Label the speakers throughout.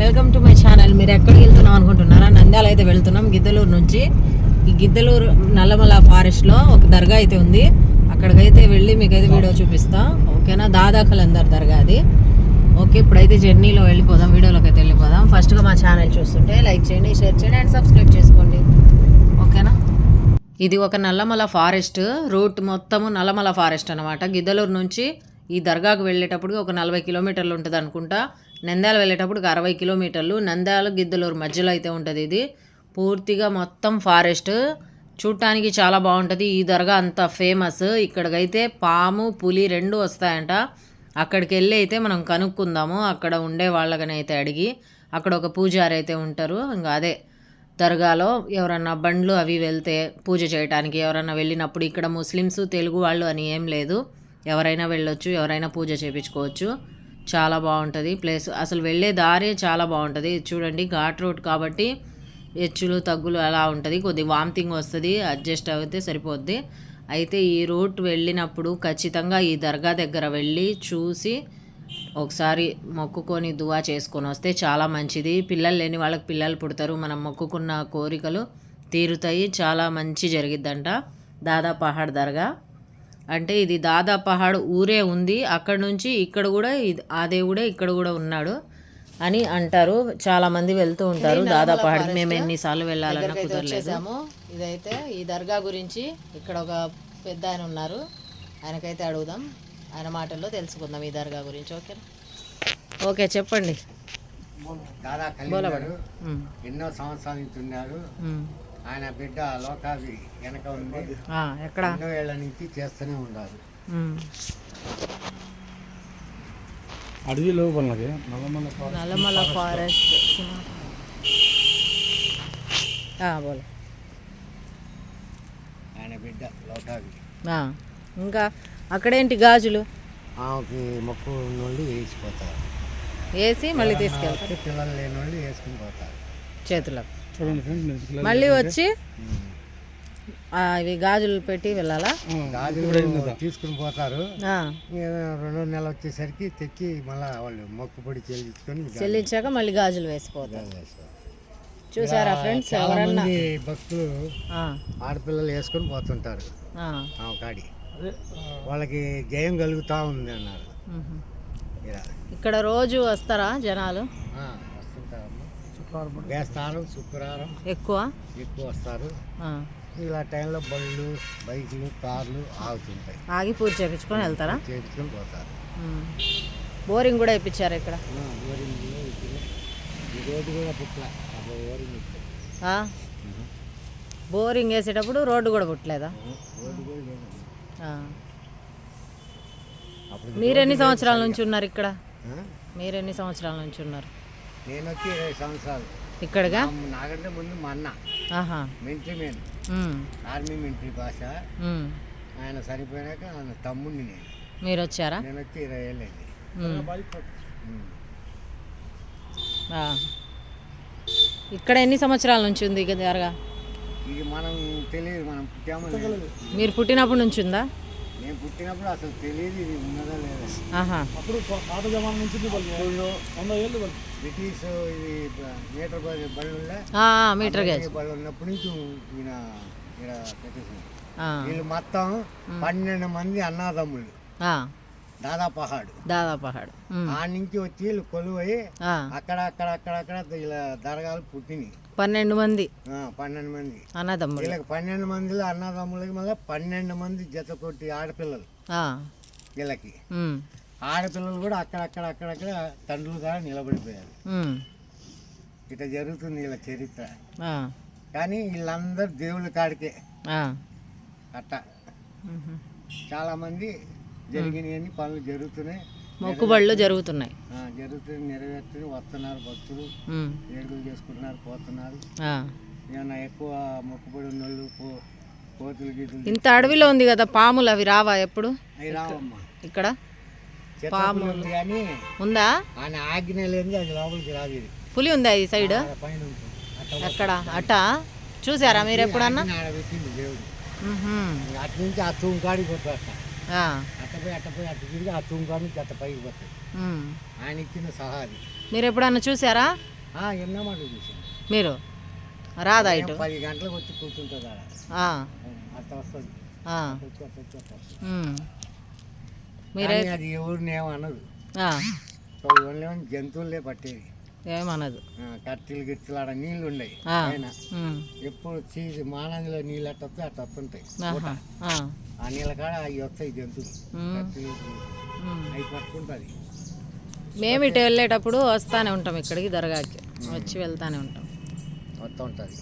Speaker 1: Welcome to my channel మీరు ఎక్కడికి వెళ్తున్నాం అనుకుంటున్నారా? నంద్యాల అయితే వెళ్తున్నాం గిద్దలూరు నుంచి. ఈ గిద్దలూరు నల్లమల ఫారెస్ట్లో ఒక దర్గా అయితే ఉంది. అక్కడికైతే వెళ్ళి మీకైతే వీడియో చూపిస్తా. ఓకేనా? దాదా కలందర్ దర్గా అది. ఓకే ఇప్పుడైతే జర్నీలో వెళ్ళిపోదాం వీడియోలోకి అయితే వెళ్ళిపోదాం ఫస్ట్గా మా ఛానల్ చూస్తుంటే లైక్ చేయండి షేర్ చేయండి అండ్ సబ్స్క్రైబ్ చేసుకోండి. ఓకేనా? ఇది ఒక నల్లమల ఫారెస్ట్ రూట్ మొత్తము నల్లమల ఫారెస్ట్ అనమాట గిద్దలూరు నుంచి ఈ దర్గాకు వెళ్ళేటప్పుడు ఒక నలభై కిలోమీటర్లు ఉంటుంది అనుకుంటా. నంద్యాల వెళ్ళేటప్పుడు అరవై కిలోమీటర్లు. నంద్యాల గిద్దలూరు మధ్యలో అయితే ఉంటుంది ఇది. పూర్తిగా మొత్తం ఫారెస్ట్. చూడటానికి చాలా బాగుంటుంది. ఈ దర్గా అంత ఫేమస్. ఇక్కడికైతే పాము పులి రెండు వస్తాయంట. అక్కడికి వెళ్ళి అయితే మనం కనుక్కుందాము. అక్కడ ఉండే వాళ్ళకని అయితే అడిగి అక్కడ ఒక పూజారి అయితే ఉంటారు. ఇంకా అదే దర్గాలో ఎవరన్నా బండ్లు అవి వెళ్తే పూజ చేయడానికి ఎవరన్నా వెళ్ళినప్పుడు ఇక్కడ ముస్లిమ్స్ తెలుగు వాళ్ళు అని ఏం లేదు. ఎవరైనా వెళ్ళొచ్చు ఎవరైనా పూజ చేయించుకోవచ్చు చాలా బాగుంటుంది. ప్లేస్ అసలు వెళ్ళే దారే చాలా బాగుంటుంది. చూడండి ఘాట్ రోడ్ కాబట్టి హెచ్చులు తగ్గులు అలా ఉంటుంది. కొద్ది వామిటింగ్ వస్తుంది అడ్జస్ట్ అయితే సరిపోద్ది. అయితే ఈ రూట్ వెళ్ళినప్పుడు ఖచ్చితంగా ఈ దర్గా దగ్గర వెళ్ళి చూసి ఒకసారి మొక్కుకొని దువా చేసుకొని వస్తే చాలా మంచిది. పిల్లలు లేని వాళ్ళకి పిల్లలు పుడతారు. మనం మొక్కుకున్న కోరికలు తీరుతాయి. చాలా మంచి జరిగిద్దంట. దాదాపు పహాడ్ దర్గా. అంటే ఇది దాదా పహాడ్ ఊరే ఉంది. అక్కడ నుంచి ఇక్కడ కూడా ఇది ఆ దేవుడే ఇక్కడ కూడా ఉన్నాడు అని అంటారు. చాలా మంది వెళ్తూ ఉంటారు దాదా పహాడ్ మేము ఎన్నిసార్లు వెళ్ళాలన్నా కుదరలేదు. ఇదైతే ఈ దర్గా గురించి ఇక్కడ ఒక పెద్ద ఆయన ఉన్నారు. ఆయనకైతే అడుగుదాం. ఆయన మాటల్లో తెలుసుకుందాం ఈ దర్గా గురించి ఓకే ఓకే చెప్పండి.
Speaker 2: దాదా ఎన్నో సంవత్సరాల నుంచి ఉన్నారు. ఆయన బిడ్డ లోకావి వెనక ఉంది
Speaker 1: ఆ, ఎక్కడ?
Speaker 2: ఏళ్ళ నుంచి చేస్తూనే
Speaker 1: ఉమ్.
Speaker 3: అడవి లోపలకి నల్లమల్ల ఫారెస్ట్
Speaker 1: నల్లమల ఫారెస్ట్ ఆ, బోలో.
Speaker 2: ఆయన బిడ్డ లోకావి
Speaker 1: ఆ, ఇంకా అక్కడేంటి గాజులు?
Speaker 2: ఆమెకి మొక్కు నుండి వేసిపోతారు
Speaker 1: వేసి మళ్ళీ తీసుకెళ్తారు.
Speaker 2: పిల్లలు లేని వాళ్ళు వేసుకుని పోతారు.
Speaker 1: చేతులకు. మళ్ళీ వచ్చి ఆ, ఇవి గాజులు పెట్టి వెళ్ళాలా?
Speaker 2: గాజులు తీసుకుని పోతారు. రెండో నెల వచ్చేసరికి తెచ్చి మళ్ళీ వాళ్ళు మొక్కుబడి చెల్లించుకొని గాజులు
Speaker 1: చెల్లించాక మళ్ళీ గాజులు వేసిపోతారు. చూసారా ఫ్రెండ్స్ ఎవరన్నా?
Speaker 2: భక్తులు ఆడపిల్లలు వేసుకొని పోతుంటారు. కాడి.
Speaker 3: అదే
Speaker 2: వాళ్ళకి జయం కలుగుతూ ఉంది అన్నారు.
Speaker 1: ఇక్కడ రోజు వస్తారా జనాలు?
Speaker 2: వేస్తారు శుక్రవారం
Speaker 1: ఎక్కువ?
Speaker 2: ఎక్కువ వస్తారు. ఇలా టైంలో బండ్లు బైకులు కార్లు ఆగుతుంటాయి.
Speaker 1: ఆగి పూజ చేయించుకొని వెళ్తారా?
Speaker 2: చేయించుకొని పోతారు.
Speaker 1: బోరింగ్ కూడా ఇప్పించారు ఇక్కడ?
Speaker 2: ఈ రోడ్డు కూడా పుట్ల
Speaker 1: ఆ? బోరింగ్ వేసేటప్పుడు రోడ్డు కూడా పుట్టలేదా? మీరెన్ని సంవత్సరాల నుంచి ఉన్నారు ఇక్కడ? మీరెన్ని సంవత్సరాల నుంచి ఉన్నారు?
Speaker 2: నేను వచ్చి ఇరవై సంవత్సరాలు.
Speaker 1: ఇక్కడగా
Speaker 2: మా- నాకంటే ముందు మా అన్న.
Speaker 1: ఆహా.
Speaker 2: మిలిటరీ మెన్
Speaker 1: మ్.
Speaker 2: ఆర్మీ మిలిటరీ భాష. ఆయన చనిపోయాక ఆయన తమ్ముడిని నేను.
Speaker 1: మీరు వచ్చారా
Speaker 2: నేను వచ్చి ఇరవై ఏళ్ళు అయింది.
Speaker 1: ఇక్కడ ఎన్ని సంవత్సరాల నుంచి ఉంది ఇక జరగా
Speaker 2: ఇది మనం తెలియదు మనం పుట్టామో లేదో.
Speaker 1: మీరు పుట్టినప్పటి నుంచి ఉందా?
Speaker 2: నేను పుట్టినప్పుడు అసలు తెలియదు ఇది ఉన్నదా లేదా.
Speaker 1: ఆహా.
Speaker 3: అప్పుడు పాత జమానా నుంచి వంద ఏళ్ళు
Speaker 2: బ్రిటిష్ ఇది మీటర్ బళ్ళు
Speaker 1: మీటర్ గేజ్
Speaker 2: బళ్ళు ఉన్నప్పటి నుంచి ఈయన పెట్టేసింది.
Speaker 1: ఆ,
Speaker 2: వీళ్ళు మొత్తం పన్నెండు మంది అన్నదమ్ముళ్ళు
Speaker 1: ఆ,
Speaker 2: దాదా పహాడు
Speaker 1: దాదా పహాడ్ మ్.
Speaker 2: ఆ నుంచి వచ్చి వీళ్ళు కొలువై అక్కడ అక్కడ అక్కడ అక్కడ ఇలా దరగాలు పుట్టినాయి.
Speaker 1: పన్నెండు మంది.
Speaker 2: పన్నెండు మంది.
Speaker 1: అన్నదమ్ములు.
Speaker 2: వీళ్ళకి పన్నెండు మందిలో అన్నదమ్ములకి మళ్ళీ పన్నెండు మంది జత కొట్టి ఆడపిల్లలు. వీళ్ళకి. ఆడపిల్లలు కూడా అక్కడక్కడ అక్కడక్కడ తండ్రులు కూడా నిలబడిపోయారు. ఇట్లా జరుగుతుంది వీళ్ళ చరిత్ర. కానీ వీళ్ళందరూ దేవుళ్ళ కాడికే. అట్ట. చాలామంది జరిగినవన్నీ పనులు జరుగుతున్నాయి.
Speaker 1: మొక్కుబళ్ళు జరుగుతున్నాయి.
Speaker 2: ఆ, జరుగుతున్నాయి నెరవేరుతున్నాయి వస్తున్నారు భక్తులు. వేడుకలు చేసుకుంటున్నారు పోతున్నారు. ఎక్కువ మొక్కుబడి ఉన్నోళ్ళు పో కోతులు గీతులు
Speaker 1: ఇంత అడవిలో ఉంది కదా పాములు అవి రావా ఎప్పుడు?
Speaker 2: అవి రావమ్మా.
Speaker 1: ఇక్కడ?
Speaker 2: చెత్త ఉంది కానీ
Speaker 1: ఉందా?
Speaker 2: ఆయన ఆజ్ఞ లేని అది లోపలికి రాదు ఇది.
Speaker 1: పులి ఉందా ఈ సైడ్? ఎక్కడ? అట? చూసారా మీరు ఎప్పుడన్నా?
Speaker 2: అటు నుంచి ఆ తూము కాడికి పోతాడు అట్ట
Speaker 1: ఆ,
Speaker 2: అట్ట అట్ట అట్ట తిరిగి ఆ నుంచి అట్ట పైకి పోతాయి
Speaker 1: మ్,
Speaker 2: ఆయన ఇచ్చిన సలహా అది
Speaker 4: మీరు ఎప్పుడన్నా చూసారా?
Speaker 2: ఎన్నో మాట చూసాను
Speaker 4: మీరు? రాదా ఇటు?
Speaker 2: పది గంటలకు వచ్చి కూర్చుంటుంది ఆడ.
Speaker 4: ఆ,
Speaker 2: అట్లా వస్తుంది.
Speaker 4: ఆ,
Speaker 2: వచ్చి అట్లా వచ్చి అట్లా వస్తుంది.
Speaker 4: ఉమ్. మీరే
Speaker 2: కానీ అది ఎవరిని ఏమన్నదు
Speaker 4: ఆ,
Speaker 2: ఓన్లీ జంతువులే పట్టేది.
Speaker 4: ఏమనదు.
Speaker 2: ఆ, కట్టెలు గిట్టెలు ఆడ నీళ్ళు ఉన్నాయి
Speaker 4: ఆ, ఉమ్,
Speaker 2: ఎప్పుడు మానందిలో నీళ్ళు అట్ట వస్తాయి అట్ట వస్తుంటాయి
Speaker 4: ఆహా, ఆ,
Speaker 2: ఆ నీళ్ళ కాడ అవి వస్తాయి జంతువులు. అవి పట్టుకుంటుంది.
Speaker 4: మేము ఇటు వెళ్ళేటప్పుడు వస్తానే ఉంటాం ఇక్కడికి దర్గాకి. వచ్చి వెళ్తానే ఉంటాం.
Speaker 2: వస్తూ ఉంటుంది.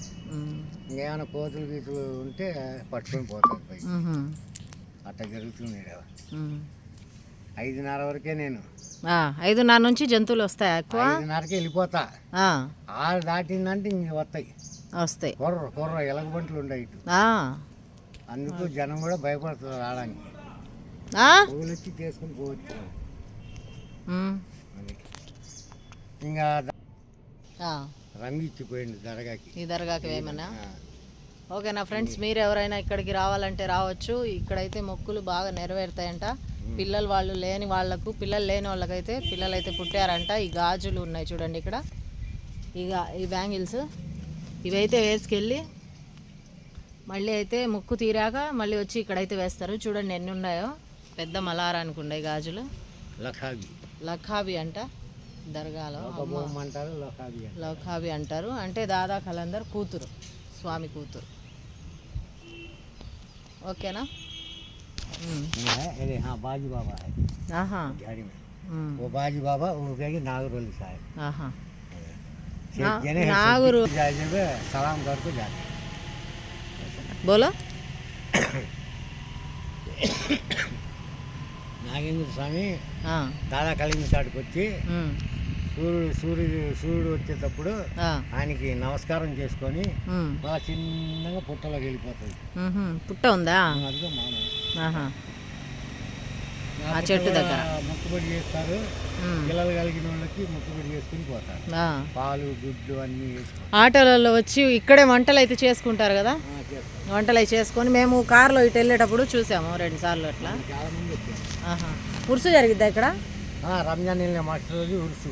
Speaker 2: ఇంకేమైనా కోతులు గీతులు ఉంటే పట్టుకొని పోతుంది పై అట్లా జరుగుతుంది. ఐదున్నర వరకే నేను.
Speaker 4: ఐదున్నర నుంచి జంతువులు వస్తాయి ఎక్కువ?
Speaker 2: ఐదున్నరకే వెళ్ళిపోతా.
Speaker 4: ఆ,
Speaker 2: ఆరు దాటిందంటే ఇంక వస్తాయి.
Speaker 4: వస్తాయి.
Speaker 2: కుర్ర కుర్ర ఎలగబంట్లు ఉన్నాయి ఇటు. అందుకు జనం కూడా భయపడుతున్నారు రావడానికి. వచ్చి తీసుకుని పోవచ్చు. ఇంకా
Speaker 4: ఆ,
Speaker 2: రంగు ఇచ్చిపోయింది దరగాకి.
Speaker 4: ఈ దర్గాకి ఏమన్నా. ఓకేనా ఫ్రెండ్స్ మీరు ఎవరైనా ఇక్కడికి రావాలంటే రావచ్చు. ఇక్కడైతే మొక్కులు బాగా నెరవేరుతాయంట. పిల్లలు వాళ్ళు లేని వాళ్ళకు పిల్లలు లేని వాళ్ళకైతే పిల్లలు అయితే పుట్టారంట. ఈ గాజులు ఉన్నాయి చూడండి ఇక్కడ. గా- ఈ బ్యాంగిల్స్. ఇవైతే వేసుకెళ్ళి మళ్ళీ అయితే ముక్కు తీరాక మళ్ళీ వచ్చి ఇక్కడైతే వేస్తారు చూడండి ఎన్ని ఉన్నాయో పెద్ద మలారానికి ఉన్నాయి గాజులు
Speaker 2: లఖాబి
Speaker 4: లఖాబి అంట దర్గాలో
Speaker 2: లోకభూమి అంటారు లఖాబి అంటారు
Speaker 4: లఖాబి అంటారు అంటే దాదా కలందర్ కూతురు స్వామి కూతురు ఓకేనా ఉమ్.
Speaker 2: ఇంకా ఇది हाँ बाजी बाबा है
Speaker 4: ఆహా
Speaker 2: झाड़ी में
Speaker 4: ఉమ్.
Speaker 2: वो बाजी बाबा वो कहेगी नागरोली साहब
Speaker 4: ఆహా
Speaker 2: शेख जने है
Speaker 4: नागरो-
Speaker 2: शेख जाए जब सलाम करके जाते
Speaker 4: బోలో?
Speaker 2: నాగేంద్ర స్వామి దాదా కలింగ చాటుకు వచ్చి సూర్యుడు సూర్యుడు సూర్యుడు వచ్చేటప్పుడు ఆయనకి నమస్కారం చేసుకొని బాగా చిన్నగా పుట్టలోకి వెళ్ళిపోతుంది.
Speaker 4: పుట్ట ఉందా?
Speaker 2: అదిగో మామూలు
Speaker 4: ఆ చెట్టు దగ్గర.
Speaker 2: మొక్కుబడి చేస్తారు. పిల్లలు కలిగిన వాళ్ళకి మొక్కుబడి చేసుకుని పోతారు. పాలు గుడ్లు అన్నీ
Speaker 4: ఆటోలలో వచ్చి ఇక్కడే వంటలు అయితే చేసుకుంటారు కదా? వంటలు అవి చేసుకొని మేము కారులో ఇటు వెళ్ళేటప్పుడు చూసాము రెండు సార్లు అట్లా. ఉరుసు జరిగిద్దా ఇక్కడ?
Speaker 2: రంజాన్ వెళ్ళిన మాస్టర్ రోజు ఉరుసు.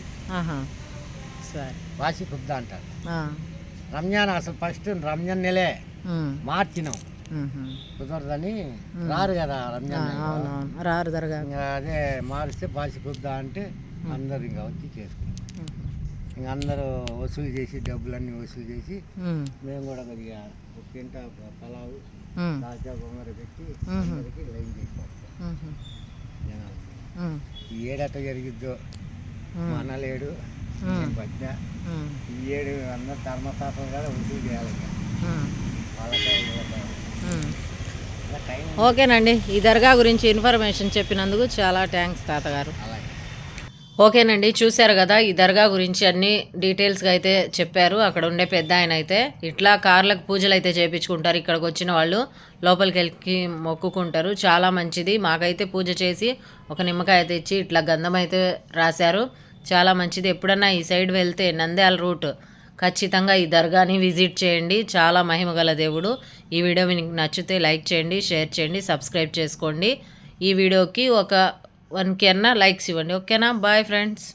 Speaker 4: సరే.
Speaker 2: వాసి కుద్ద అంటారు. రంజాన్ అసలు ఫస్ట్ రంజాన్ నెలే. మార్చినాం. కుదరదని రారు కదా రంజాన్
Speaker 4: రారు
Speaker 2: ఇంకా అదే మారిస్తే బాసి కుద్దా అంటే అందరు ఇంకా వచ్చి చేసుకుంటాం ఇంకా అందరూ వసూలు చేసి డబ్బులన్నీ వసూలు చేసి మేము. కూడా కొద్దిగా ఒక కింట పలావు దాల్చా బొమ్మర పెట్టి అందరికి లైన్ చేసి జనాలు. ఈ ఏడు ఎట్ట జరిగిద్దో? మన లేడు. పట్టిన. ఈ ఏడు అందరు ధర్మశాస్త్రం కూడా వసూలు చేయాలి ఇంకా టైం Hmm.
Speaker 4: ఓకేనండి. ఈ దర్గా గురించి ఇన్ఫర్మేషన్ చెప్పినందుకు చాలా థ్యాంక్స్ తాతగారు. ఓకేనండి. చూశారు కదా ఈ దర్గా గురించి అన్ని డీటెయిల్స్గా అయితే చెప్పారు. అక్కడ ఉండే పెద్ద ఆయన అయితే ఇట్లా కార్లకు పూజలు అయితే చేయించుకుంటారు ఇక్కడికి వచ్చిన వాళ్ళు లోపలికి వెళ్ళి మొక్కుకుంటారు. చాలా మంచిది. మాకైతే పూజ చేసి ఒక నిమ్మకాయ తెచ్చి ఇట్లా గంధం అయితే రాశారు. చాలా మంచిది. ఎప్పుడన్నా ఈ సైడ్ వెళ్తే నంద్యాల రూట్ ఖచ్చితంగా ఈ దర్గాని విజిట్ చేయండి. చాలా మహిమగల దేవుడు. ఈ వీడియో మీకు నచ్చితే లైక్ చేయండి షేర్ చేయండి సబ్స్క్రైబ్ చేసుకోండి. ఈ వీడియోకి ఒక వన్ కెన్నా లైక్స్ ఇవ్వండి. ఓకేనా? Bye friends.